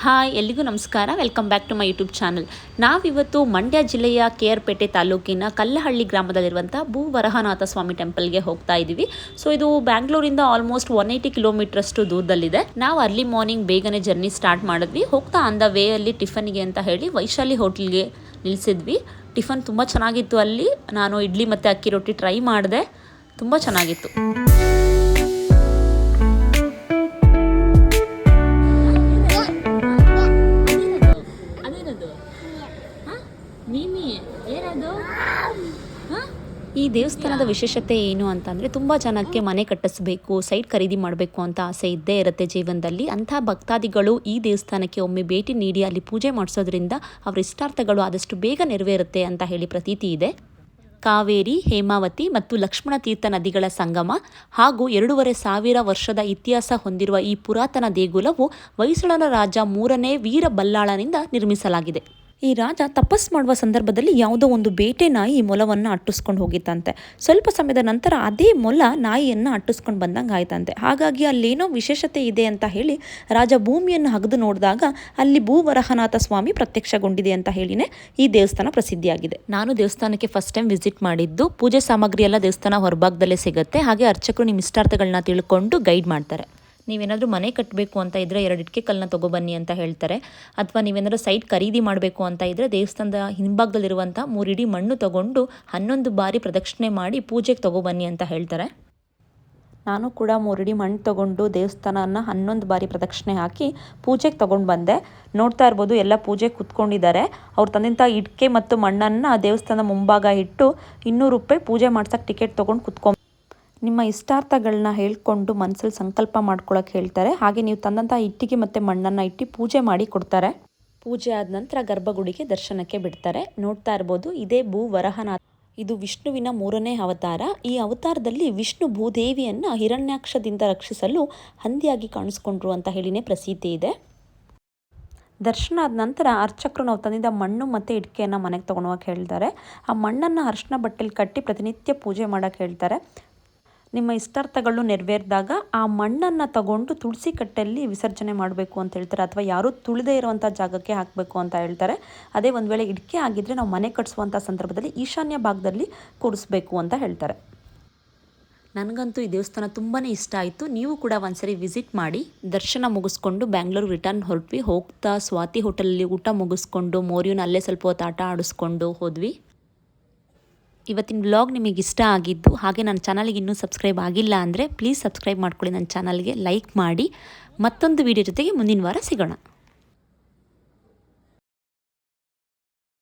Hi ಎಲ್ಲಿಗೂ ನಮಸ್ಕಾರ. Welcome back to my YouTube channel ನಾವಿವತ್ತು ಮಂಡ್ಯ ಜಿಲ್ಲೆಯ ಕೆ ಆರ್ ಪೇಟೆ ತಾಲೂಕಿನ ಕಲ್ಲಹಳ್ಳಿ ಗ್ರಾಮದಲ್ಲಿರುವಂಥ ಭೂ ವರಹನಾಥ ಸ್ವಾಮಿ ಟೆಂಪಲ್ಗೆ ಹೋಗ್ತಾ ಇದ್ದೀವಿ. ಸೊ ಇದು ಬ್ಯಾಂಗ್ಳೂರಿಂದ ಆಲ್ಮೋಸ್ಟ್ ಒನ್ ಏಯ್ಟಿ ಕಿಲೋಮೀಟ್ರಷ್ಟು ದೂರದಲ್ಲಿದೆ. ನಾವು ಅರ್ಲಿ ಮಾರ್ನಿಂಗ್ ಬೇಗನೆ ಜರ್ನಿ ಸ್ಟಾರ್ಟ್ ಮಾಡಿದ್ವಿ. ಹೋಗ್ತಾ ಆನ್ ದ ವೇ ಅಲ್ಲಿ ಟಿಫನ್ಗೆ ಅಂತ ಹೇಳಿ ವೈಶಾಲಿ ಹೋಟ್ಲಿಗೆ ನಿಲ್ಲಿಸಿದ್ವಿ ಟಿಫನ್ ತುಂಬ ಚೆನ್ನಾಗಿತ್ತು ಅಲ್ಲಿ. ನಾನು ಇಡ್ಲಿ ಮತ್ತು ಅಕ್ಕಿ ರೊಟ್ಟಿ ಟ್ರೈ ಮಾಡಿದೆ. ತುಂಬ ಚೆನ್ನಾಗಿತ್ತು. ಈ ದೇವಸ್ಥಾನದ ವಿಶೇಷತೆ ಏನು ಅಂತಂದರೆ ತುಂಬ ಜನಕ್ಕೆ ಮನೆ ಕಟ್ಟಿಸ್ಬೇಕು ಸೈಟ್ ಖರೀದಿ ಮಾಡಬೇಕು ಅಂತ ಆಸೆ ಇದ್ದೇ ಇರುತ್ತೆ ಜೀವನದಲ್ಲಿ. ಅಂಥ ಭಕ್ತಾದಿಗಳು ಈ ದೇವಸ್ಥಾನಕ್ಕೆ ಒಮ್ಮೆ ಭೇಟಿ ನೀಡಿ ಅಲ್ಲಿ ಪೂಜೆ ಮಾಡಿಸೋದ್ರಿಂದ ಅವರ ಇಷ್ಟಾರ್ಥಗಳು ಆದಷ್ಟು ಬೇಗ ನೆರವೇರುತ್ತೆ ಅಂತ ಹೇಳಿ ಪ್ರತೀತಿ ಇದೆ. ಕಾವೇರಿ ಹೇಮಾವತಿ ಮತ್ತು ಲಕ್ಷ್ಮಣ ತೀರ್ಥ ನದಿಗಳ ಸಂಗಮ ಹಾಗೂ ಎರಡೂವರೆ ಸಾವಿರ ವರ್ಷದ ಇತಿಹಾಸ ಹೊಂದಿರುವ ಈ ಪುರಾತನ ದೇಗುಲವು ಹೊಯ್ಸಳನ ರಾಜ ಮೂರನೇ ವೀರ ಬಲ್ಲಾಳನಿಂದ ನಿರ್ಮಿಸಲಾಗಿದೆ. ಈ ರಾಜ ತಪಸ್ ಮಾಡುವ ಸಂದರ್ಭದಲ್ಲಿ ಯಾವುದೋ ಒಂದು ಬೇಟೆ ನಾಯಿ ಮೊಲವನ್ನು ಅಟ್ಟಿಸ್ಕೊಂಡು ಹೋಗಿತ್ತಂತೆ. ಸ್ವಲ್ಪ ಸಮಯದ ನಂತರ ಅದೇ ಮೊಲ ನಾಯಿಯನ್ನು ಅಟ್ಟಿಸ್ಕೊಂಡು ಬಂದಂಗೆ ಆಯ್ತಂತೆ ಹಾಗಾಗಿ ಅಲ್ಲೇನೋ ವಿಶೇಷತೆ ಇದೆ ಅಂತ ಹೇಳಿ ರಾಜ ಭೂಮಿಯನ್ನು ಹಗದು ನೋಡಿದಾಗ ಅಲ್ಲಿ ಭೂವರಹನಾಥ ಸ್ವಾಮಿ ಪ್ರತ್ಯಕ್ಷಗೊಂಡಿದೆ ಅಂತ ಹೇಳಿನೇ ಈ ದೇವಸ್ಥಾನ ಪ್ರಸಿದ್ಧಿಯಾಗಿದೆ. ನಾನು ದೇವಸ್ಥಾನಕ್ಕೆ ಫಸ್ಟ್ ಟೈಮ್ ವಿಸಿಟ್ ಮಾಡಿದ್ದು ಪೂಜೆ ಸಾಮಗ್ರಿ ಎಲ್ಲ ದೇವಸ್ಥಾನ ಹೊರಭಾಗದಲ್ಲೇ ಸಿಗುತ್ತೆ. ಹಾಗೆ ಅರ್ಚಕರು ನಿಮ್ಮ ಇಷ್ಟಾರ್ಥಗಳನ್ನ ತಿಳ್ಕೊಂಡು ಗೈಡ್ ಮಾಡ್ತಾರೆ. ನೀವೇನಾದರೂ ಮನೆ ಕಟ್ಟಬೇಕು ಅಂತ ಇದ್ದರೆ ಎರಡು ಇಟ್ಕೆ ಕಲ್ಲನ್ನ ತೊಗೊಬನ್ನಿ ಅಂತ ಹೇಳ್ತಾರೆ. ಅಥವಾ ನೀವೇನಾದರೂ ಸೈಟ್ ಖರೀದಿ ಮಾಡಬೇಕು ಅಂತ ಇದ್ದರೆ ದೇವಸ್ಥಾನದ ಹಿಂಭಾಗದಲ್ಲಿರುವಂಥ ಮೂರಿಡಿ ಮಣ್ಣು ತಗೊಂಡು ಹನ್ನೊಂದು ಬಾರಿ ಪ್ರದಕ್ಷಿಣೆ ಮಾಡಿ ಪೂಜೆಗೆ ತೊಗೊಬನ್ನಿ ಅಂತ ಹೇಳ್ತಾರೆ. ನಾನು ಕೂಡ ಮೂರಿಡಿ ಮಣ್ಣು ತೊಗೊಂಡು ದೇವಸ್ಥಾನನ ಹನ್ನೊಂದು ಬಾರಿ ಪ್ರದಕ್ಷಿಣೆ ಹಾಕಿ ಪೂಜೆಗೆ ತೊಗೊಂಡು ಬಂದೆ. ನೋಡ್ತಾ ಇರ್ಬೋದು ಎಲ್ಲ ಪೂಜೆಗೆ ಕೂತ್ಕೊಂಡಿದ್ದಾರೆ. ಅವ್ರು ತಂದಿಂಥ ಇಟ್ಕೆ ಮತ್ತು ಮಣ್ಣನ್ನು ದೇವಸ್ಥಾನ ಮುಂಭಾಗ ಇಟ್ಟು ಇನ್ನೂರು ರೂಪಾಯಿ ಪೂಜೆ ಮಾಡ್ಸೋಕ್ಕೆ ಟಿಕೆಟ್ ತೊಗೊಂಡು ಕುತ್ಕೊಂಡು ನಿಮ್ಮ ಇಷ್ಟಾರ್ಥಗಳನ್ನ ಹೇಳ್ಕೊಂಡು ಮನಸ್ಸಲ್ಲಿ ಸಂಕಲ್ಪ ಮಾಡ್ಕೊಳಕ್ಕೆ ಹೇಳ್ತಾರೆ. ಹಾಗೆ ನೀವು ತಂದಂಥ ಇಟ್ಟಿಗೆ ಮತ್ತು ಮಣ್ಣನ್ನು ಇಟ್ಟು ಪೂಜೆ ಮಾಡಿ ಕೊಡ್ತಾರೆ. ಪೂಜೆ ಆದ ನಂತರ ಗರ್ಭಗುಡಿಗೆ ದರ್ಶನಕ್ಕೆ ಬಿಡ್ತಾರೆ. ನೋಡ್ತಾ ಇರ್ಬೋದು, ಇದೇ ಭೂ ವರಹನಾಥ. ಇದು ವಿಷ್ಣುವಿನ ಮೂರನೇ ಅವತಾರ. ಈ ಅವತಾರದಲ್ಲಿ ವಿಷ್ಣು ಭೂದೇವಿಯನ್ನು ಹಿರಣ್ಯಾಕ್ಷದಿಂದ ರಕ್ಷಿಸಲು ಹಂದಿಯಾಗಿ ಕಾಣಿಸ್ಕೊಂಡ್ರು ಅಂತ ಹೇಳಿನೇ ಪ್ರಸಿದ್ಧಿ ಇದೆ. ದರ್ಶನ ಆದ ನಂತರ ಅರ್ಚಕರು ನಾವು ತಂದಿದ್ದ ಮಣ್ಣು ಮತ್ತು ಇಟ್ಕೆಯನ್ನು ಮನೆಗೆ ತೊಗೊಂಡೋಗಕ್ಕೆ ಹೇಳ್ತಾರೆ. ಆ ಮಣ್ಣನ್ನು ಅರ್ಶಿನ ಬಟ್ಟೆಲಿ ಕಟ್ಟಿ ಪ್ರತಿನಿತ್ಯ ಪೂಜೆ ಮಾಡೋಕ್ಕೆ ಹೇಳ್ತಾರೆ. ನಿಮ್ಮ ಇಷ್ಟಾರ್ಥಗಳು ನೆರವೇರಿದಾಗ ಆ ಮಣ್ಣನ್ನು ತಗೊಂಡು ತುಳಸಿ ಕಟ್ಟೆಯಲ್ಲಿ ವಿಸರ್ಜನೆ ಮಾಡಬೇಕು ಅಂತ ಹೇಳ್ತಾರೆ. ಅಥವಾ ಯಾರೂ ತುಳಿದೇ ಇರುವಂಥ ಜಾಗಕ್ಕೆ ಹಾಕಬೇಕು ಅಂತ ಹೇಳ್ತಾರೆ. ಅದೇ ಒಂದು ವೇಳೆ ಇಡಿಕೆ ಆಗಿದ್ದರೆ ನಾವು ಮನೆ ಕಟ್ಟಿಸುವಂಥ ಸಂದರ್ಭದಲ್ಲಿ ಈಶಾನ್ಯ ಭಾಗದಲ್ಲಿ ಕೂರಿಸ್ಬೇಕು ಅಂತ ಹೇಳ್ತಾರೆ. ನನಗಂತೂ ಈ ದೇವಸ್ಥಾನ ತುಂಬಾ ಇಷ್ಟ ಆಯಿತು. ನೀವು ಕೂಡ ಒಂದ್ಸರಿ ವಿಸಿಟ್ ಮಾಡಿ, ದರ್ಶನ ಮುಗಿಸ್ಕೊಂಡು ಬ್ಯಾಂಗ್ಳೂರು ರಿಟರ್ನ್ ಹೊರಟ್ವಿ. ಹೋಗ್ತಾ ಸ್ವಾತಿ ಹೋಟೆಲಲ್ಲಿ ಊಟ ಮುಗಿಸ್ಕೊಂಡು ಮೋರಿಯೂನ ಅಲ್ಲೇ ಸ್ವಲ್ಪ ಹೊತ್ತು ಆಟ ಆಡಿಸ್ಕೊಂಡು ಹೋದ್ವಿ. ಇವತ್ತಿನ ಬ್ಲಾಗ್ ನಿಮಗೆ ಇಷ್ಟ ಆಗಿದ್ದು ಹಾಗೆ ನನ್ನ ಚಾನಲ್ಗೆ ಇನ್ನೂ ಸಬ್ಸ್ಕ್ರೈಬ್ ಆಗಿಲ್ಲ ಅಂದರೆ ಪ್ಲೀಸ್ ಸಬ್ಸ್ಕ್ರೈಬ್ ಮಾಡ್ಕೊಳ್ಳಿ ನನ್ನ ಚಾನಲ್ಗೆ ಲೈಕ್ ಮಾಡಿ ಮತ್ತೊಂದು ವಿಡಿಯೋ ಜೊತೆಗೆ ಮುಂದಿನ ವಾರ ಸಿಗೋಣ.